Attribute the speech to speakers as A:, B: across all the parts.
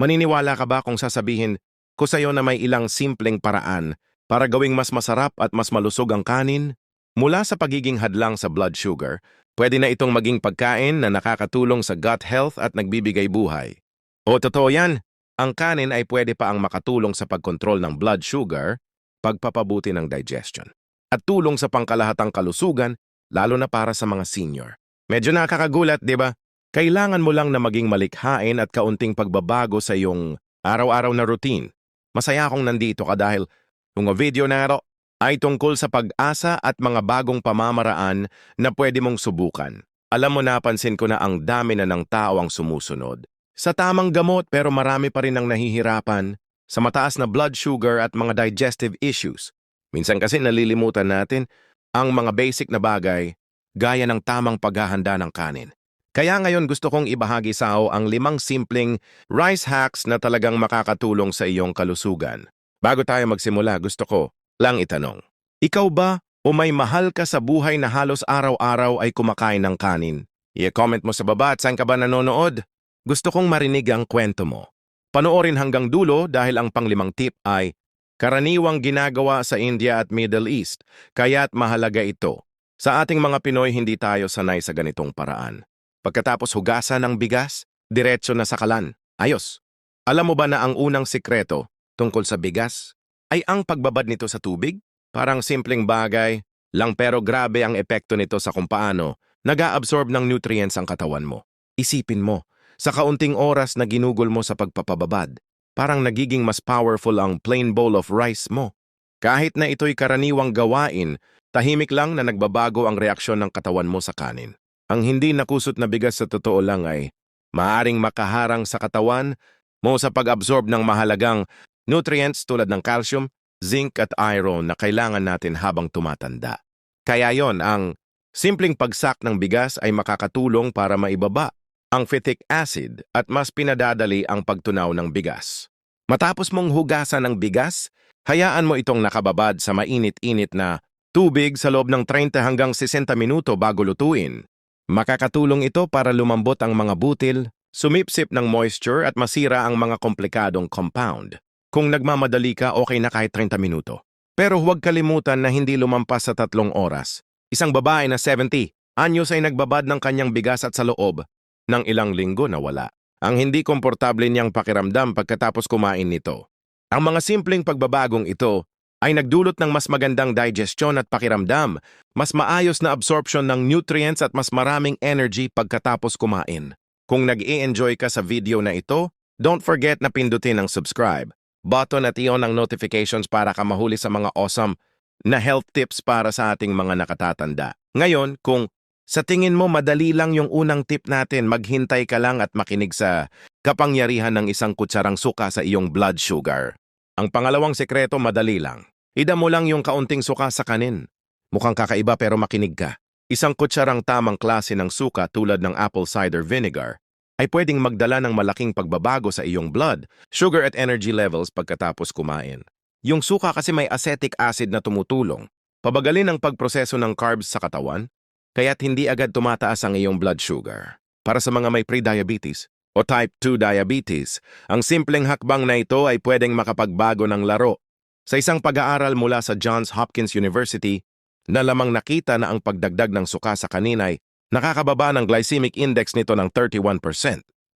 A: Maniniwala ka ba kung sasabihin ko sa'yo na may ilang simpleng paraan para gawing mas masarap at mas malusog ang kanin? Mula sa pagiging hadlang sa blood sugar, pwede na itong maging pagkain na nakakatulong sa gut health at nagbibigay buhay. O totoo yan, ang kanin ay pwede pa ang makatulong sa pagkontrol ng blood sugar, pagpapabuti ng digestion, at tulong sa pangkalahatang kalusugan, lalo na para sa mga senior. Medyo nakakagulat, di ba? Kailangan mo lang na maging malikhain at kaunting pagbabago sa iyong araw-araw na routine. Masaya akong nandito ka dahil ang video na ito ay tungkol sa pag-asa at mga bagong pamamaraan na pwede mong subukan. Alam mo napansin ko na ang dami na ng tao ang sumusunod. Sa tamang gamot pero marami pa rin ang nahihirapan sa mataas na blood sugar at mga digestive issues. Minsan kasi nalilimutan natin ang mga basic na bagay gaya ng tamang paghahanda ng kanin. Kaya ngayon gusto kong ibahagi sa iyo ang limang simpleng rice hacks na talagang makakatulong sa iyong kalusugan. Bago tayo magsimula, gusto ko lang itanong. Ikaw ba o may mahal ka sa buhay na halos araw-araw ay kumakain ng kanin? I-comment mo sa baba at saan ka ba nanonood? Gusto kong marinig ang kwento mo. Panoorin hanggang dulo dahil ang panglimang tip ay karaniwang ginagawa sa India at Middle East, kaya't mahalaga ito. Sa ating mga Pinoy, hindi tayo sanay sa ganitong paraan. Pagkatapos hugasan ng bigas, diretso na sa kalan. Ayos. Alam mo ba na ang unang sikreto tungkol sa bigas ay ang pagbabad nito sa tubig? Parang simpleng bagay, lang pero grabe ang epekto nito sa kung paano nag-a-absorb ng nutrients ang katawan mo. Isipin mo, sa kaunting oras na ginugol mo sa pagpapababad, parang nagiging mas powerful ang plain bowl of rice mo. Kahit na ito'y karaniwang gawain, tahimik lang na nagbabago ang reaksyon ng katawan mo sa kanin. Ang hindi nakusot na bigas sa totoo lang ay maaring makaharang sa katawan mo sa pag-absorb ng mahalagang nutrients tulad ng calcium, zinc at iron na kailangan natin habang tumatanda. Kaya yon ang simpleng pagsak ng bigas ay makakatulong para maibaba ang phytic acid at mas pinadadali ang pagtunaw ng bigas. Matapos mong hugasan ng bigas, hayaan mo itong nakababad sa mainit-init na tubig sa loob ng 30 hanggang 60 minuto bago lutuin. Makakatulong ito para lumambot ang mga butil, sumipsip ng moisture at masira ang mga komplikadong compound. Kung nagmamadali ka, okay na kahit 30 minuto. Pero huwag kalimutan na hindi lumampas sa tatlong oras. Isang babae na 70, anyos ay nagbabad ng kanyang bigas at sa loob ng ilang linggo na wala. Ang hindi komportable niyang pakiramdam pagkatapos kumain nito. Ang mga simpleng pagbabagong ito ay nagdulot ng mas magandang digestion at pakiramdam, mas maayos na absorption ng nutrients at mas maraming energy pagkatapos kumain. Kung nag-i-enjoy ka sa video na ito, don't forget na pindutin ang subscribe button at iyon ang notifications para ka mahuli sa mga awesome na health tips para sa ating mga nakatatanda. Ngayon, kung sa tingin mo madali lang yung unang tip natin, maghintay ka lang at makinig sa kapangyarihan ng isang kutsarang suka sa iyong blood sugar. Ang pangalawang sekreto madali lang. Ida mo lang yung kaunting suka sa kanin. Mukhang kakaiba pero makinig ka. Isang kutsarang tamang klase ng suka tulad ng apple cider vinegar ay pwedeng magdala ng malaking pagbabago sa iyong blood, sugar at energy levels pagkatapos kumain. Yung suka kasi may acetic acid na tumutulong, pabagalin ang pagproseso ng carbs sa katawan, kaya't hindi agad tumataas ang iyong blood sugar. Para sa mga may pre-diabetes o type 2 diabetes, ang simpleng hakbang na ito ay pwedeng makapagbago ng laro. Sa isang pag-aaral mula sa Johns Hopkins University, na lamang nakita na ang pagdagdag ng suka sa kaninay Nakakababa ng glycemic index nito ng 31%.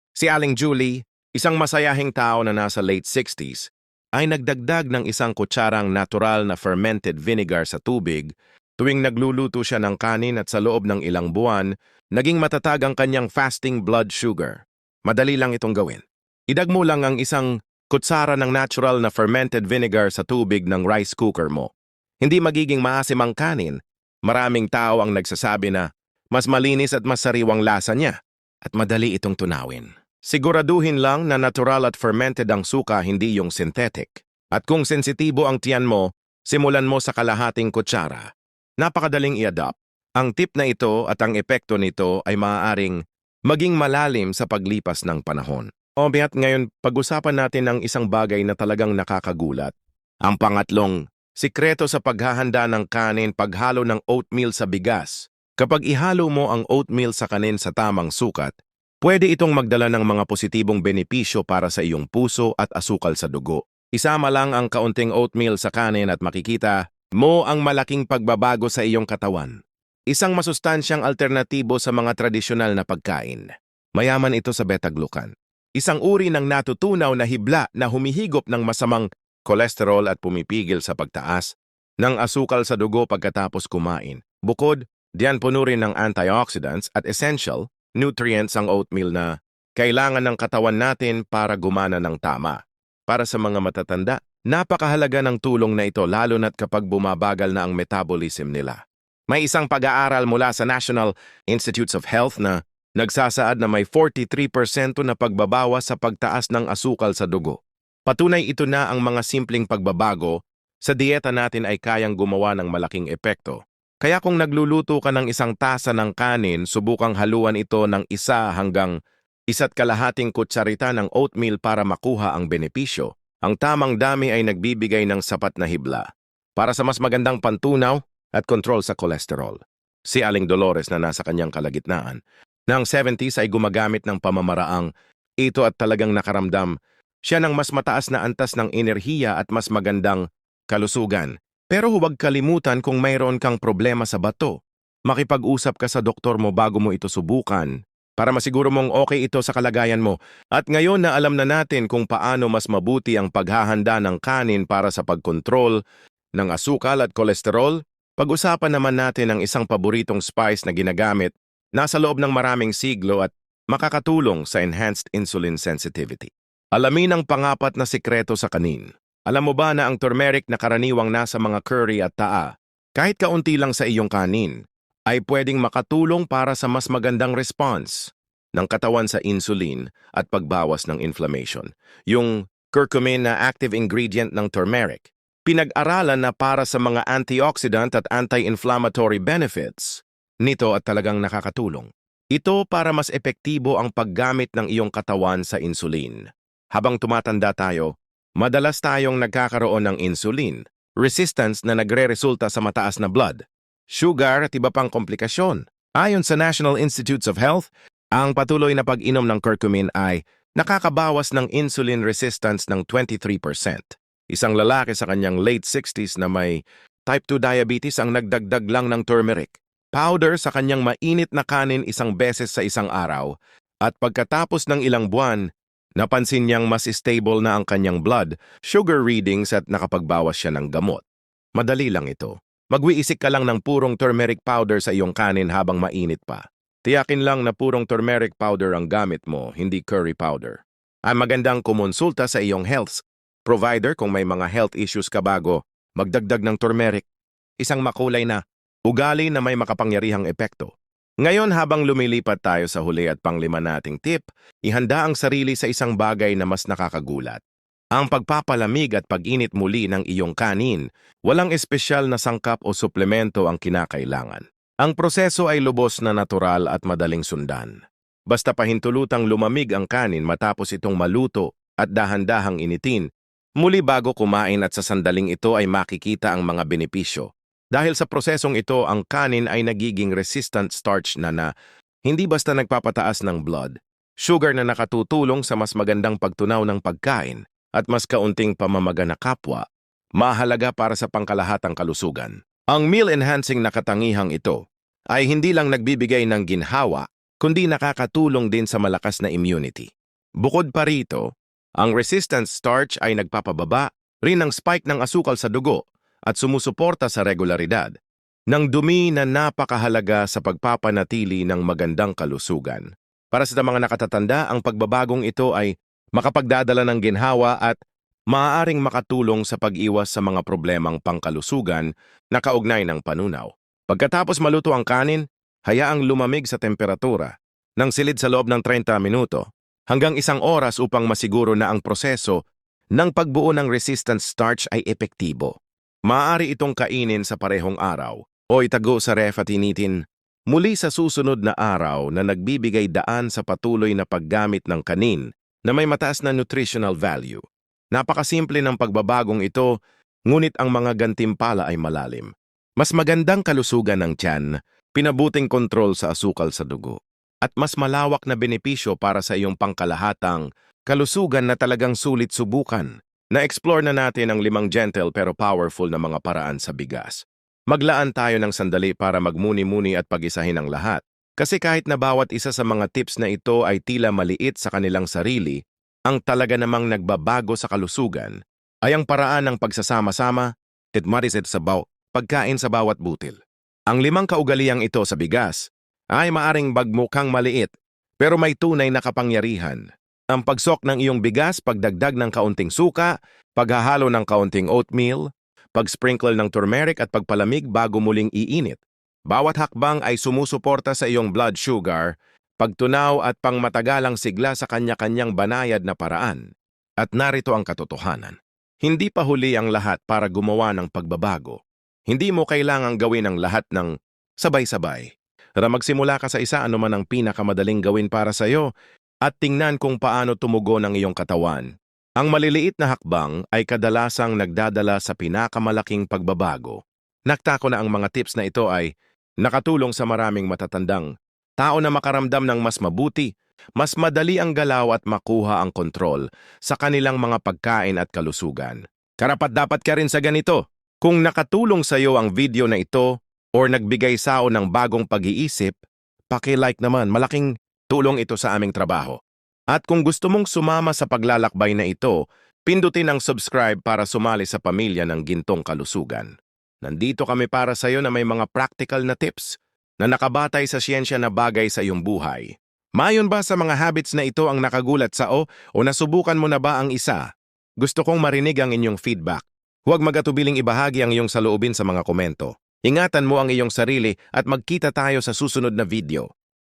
A: Si Aling Julie, isang masayahing tao na nasa late 60s, ay nagdagdag ng isang kutsarang natural na fermented vinegar sa tubig tuwing nagluluto siya ng kanin at sa loob ng ilang buwan, naging matatag ang kanyang fasting blood sugar. Madali lang itong gawin. Idag mo lang ang isang kutsara ng natural na fermented vinegar sa tubig ng rice cooker mo. Hindi magiging maasim ang kanin. Maraming tao ang nagsasabi na mas malinis at mas sariwang lasa niya at madali itong tunawin. Siguraduhin lang na natural at fermented ang suka, hindi yung synthetic. At kung sensitibo ang tiyan mo, simulan mo sa kalahating kutsara. Napakadaling i-adopt. Ang tip na ito at ang epekto nito ay maaaring maging malalim sa paglipas ng panahon. Obiat ngayon, pag-usapan natin ang isang bagay na talagang nakakagulat. Ang pangatlong, sikreto sa paghahanda ng kanin paghalo ng oatmeal sa bigas. Kapag ihalo mo ang oatmeal sa kanin sa tamang sukat, Pwede itong magdala ng mga positibong benepisyo para sa iyong puso at asukal sa dugo. Isama lang ang kaunting oatmeal sa kanin at makikita mo ang malaking pagbabago sa iyong katawan. Isang masustansyang alternatibo sa mga tradisyonal na pagkain. Mayaman ito sa beta-glucan. Isang uri ng natutunaw na hibla na humihigop ng masamang kolesterol at pumipigil sa pagtaas ng asukal sa dugo pagkatapos kumain. Bukod, diyan puno rin ng antioxidants at essential nutrients ang oatmeal na kailangan ng katawan natin para gumana ng tama. Para sa mga matatanda, napakahalaga ng tulong na ito lalo na't kapag bumabagal na ang metabolism nila. May isang pag-aaral mula sa National Institutes of Health na nagsasaad na may 43% na pagbabawas sa pagtaas ng asukal sa dugo. Patunay ito na ang mga simpleng pagbabago sa dieta natin ay kayang gumawa ng malaking epekto. Kaya kung nagluluto ka ng isang tasa ng kanin, subukang haluan ito ng isa hanggang isa't kalahating kutsarita ng oatmeal para makuha ang benepisyo. Ang tamang dami ay nagbibigay ng sapat na hibla para sa mas magandang pantunaw at kontrol sa kolesterol. Si Aling Dolores na nasa kanyang kalagitnaan ng 70s ay gumagamit ng pamamaraang ito at talagang nakaramdam siya ng mas mataas na antas ng enerhiya at mas magandang kalusugan. Pero huwag kalimutan kung mayroon kang problema sa bato. Makipag-usap ka sa doktor mo bago mo ito subukan para masiguro mong okay ito sa kalagayan mo. At ngayon na alam na natin kung paano mas mabuti ang paghahanda ng kanin para sa pagkontrol ng asukal at kolesterol, pag-usapan naman natin ang isang paboritong spice na ginagamit nasa loob ng maraming siglo at makakatulong sa enhanced insulin sensitivity. Alamin ang pangapat na sikreto sa kanin. Alam mo ba na ang turmeric na karaniwang nasa mga curry at taa, kahit kaunti lang sa iyong kanin, ay pwedeng makatulong para sa mas magandang response ng katawan sa insulin at pagbawas ng inflammation. Yung curcumin na active ingredient ng turmeric, pinag-aralan na para sa mga antioxidant at anti-inflammatory benefits nito at talagang nakakatulong. Ito para mas epektibo ang paggamit ng iyong katawan sa insulin. Habang tumatanda tayo, Madalas tayong nagkakaroon ng insulin, resistance na nagre-resulta sa mataas na blood, sugar at iba pang komplikasyon. Ayon sa National Institutes of Health, ang patuloy na pag-inom ng curcumin ay nakakabawas ng insulin resistance ng 23%. Isang lalaki sa kanyang late 60s na may type 2 diabetes ang nagdagdag lang ng turmeric. Powder sa kanyang mainit na kanin isang beses sa isang araw at pagkatapos ng ilang buwan, Napansin niyang mas stable na ang kanyang blood, sugar readings at nakapagbawas siya ng gamot. Madali lang ito. Magwiisik ka lang ng purong turmeric powder sa iyong kanin habang mainit pa. Tiyakin lang na purong turmeric powder ang gamit mo, hindi curry powder. Ay magandang kumonsulta sa iyong health provider kung may mga health issues ka bago magdagdag ng turmeric. Isang makulay na ugali na may makapangyarihang epekto. Ngayon habang lumilipat tayo sa huli at panglima nating tip, ihanda ang sarili sa isang bagay na mas nakakagulat. Ang pagpapalamig at pag-init muli ng iyong kanin, walang espesyal na sangkap o suplemento ang kinakailangan. Ang proseso ay lubos na natural at madaling sundan. Basta pahintulutang lumamig ang kanin matapos itong maluto at dahan-dahang initin, muli bago kumain at sa sandaling ito ay makikita ang mga benepisyo dahil sa prosesong ito, ang kanin ay nagiging resistant starch na na hindi basta nagpapataas ng blood, sugar na nakatutulong sa mas magandang pagtunaw ng pagkain at mas kaunting pamamaga na kapwa, mahalaga para sa pangkalahatang kalusugan. Ang meal-enhancing na katangihang ito ay hindi lang nagbibigay ng ginhawa, kundi nakakatulong din sa malakas na immunity. Bukod pa rito, ang resistant starch ay nagpapababa rin ng spike ng asukal sa dugo at sumusuporta sa regularidad ng dumi na napakahalaga sa pagpapanatili ng magandang kalusugan. Para sa mga nakatatanda, ang pagbabagong ito ay makapagdadala ng ginhawa at maaaring makatulong sa pag-iwas sa mga problemang pangkalusugan na kaugnay ng panunaw. Pagkatapos maluto ang kanin, hayaang lumamig sa temperatura ng silid sa loob ng 30 minuto hanggang isang oras upang masiguro na ang proseso ng pagbuo ng resistant starch ay epektibo. Maaari itong kainin sa parehong araw o itago sa ref at initin muli sa susunod na araw na nagbibigay daan sa patuloy na paggamit ng kanin na may mataas na nutritional value. Napakasimple ng pagbabagong ito, ngunit ang mga gantimpala ay malalim. Mas magandang kalusugan ng tiyan, pinabuting kontrol sa asukal sa dugo, at mas malawak na benepisyo para sa iyong pangkalahatang kalusugan na talagang sulit subukan. Na-explore na natin ang limang gentle pero powerful na mga paraan sa bigas. Maglaan tayo ng sandali para magmuni-muni at pag-isahin ang lahat. Kasi kahit na bawat isa sa mga tips na ito ay tila maliit sa kanilang sarili, ang talaga namang nagbabago sa kalusugan ay ang paraan ng pagsasama-sama, titmarisit sa baw, pagkain sa bawat butil. Ang limang kaugaliang ito sa bigas ay maaring bagmukhang maliit pero may tunay na kapangyarihan. Ang pagsok ng iyong bigas, pagdagdag ng kaunting suka, paghahalo ng kaunting oatmeal, pag-sprinkle ng turmeric at pagpalamig bago muling iinit. Bawat hakbang ay sumusuporta sa iyong blood sugar, pagtunaw at pangmatagalang sigla sa kanya-kanyang banayad na paraan. At narito ang katotohanan. Hindi pa huli ang lahat para gumawa ng pagbabago. Hindi mo kailangang gawin ang lahat ng sabay-sabay. Para magsimula ka sa isa anuman ang pinakamadaling gawin para sa iyo at tingnan kung paano tumugon ang iyong katawan. Ang maliliit na hakbang ay kadalasang nagdadala sa pinakamalaking pagbabago. Naktako na ang mga tips na ito ay nakatulong sa maraming matatandang tao na makaramdam ng mas mabuti, mas madali ang galaw at makuha ang kontrol sa kanilang mga pagkain at kalusugan. Karapat dapat ka rin sa ganito. Kung nakatulong sa iyo ang video na ito or nagbigay sao ng bagong pag-iisip, paki-like naman, malaking tulong ito sa aming trabaho. At kung gusto mong sumama sa paglalakbay na ito, pindutin ang subscribe para sumali sa pamilya ng Gintong Kalusugan. Nandito kami para sa iyo na may mga practical na tips na nakabatay sa siyensya na bagay sa iyong buhay. Mayon ba sa mga habits na ito ang nakagulat sa o o nasubukan mo na ba ang isa? Gusto kong marinig ang inyong feedback. Huwag magatubiling ibahagi ang iyong saloobin sa mga komento. Ingatan mo ang iyong sarili at magkita tayo sa susunod na video.